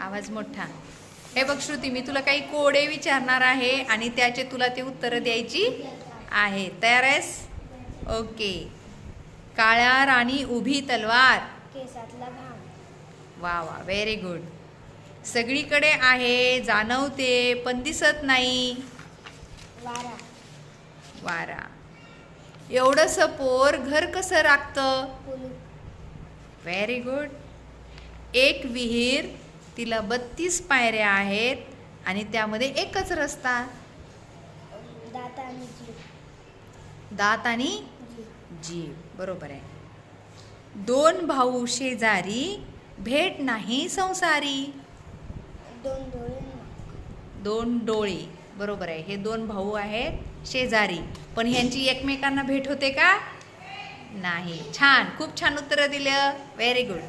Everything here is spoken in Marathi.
आवाज मोठा. हे बघ श्रुती मी तुला काही कोडे विचारणार आहे आणि त्याचे तुला ते उत्तरं द्यायची आहे. तयार आहेस? ओके. काळ्या राणी उभी तलवार. वा वा व्हेरी गुड सगळीकडे आहे जाणवते पण दिसत नाही. वारा. वारा. एवढंसं पोर घर कसं राखतं? व्हेरी गुड एक विहीर तिला बत्तीस पायऱ्या आहेत आणि त्यामध्ये एकच रस्ता. दात आणि जीव बरोबर आहे. दोन भाऊ शेजारी भेट नाही संसारी. दोन डोळे नाक दोन डोळे. बरोबर आहे. हे दोन भाऊ आहेत शेजारी. पण ह्यांची एकमेकांना भेट होते का? नाही. छान. खूप छान उत्तरं दिलं. Very good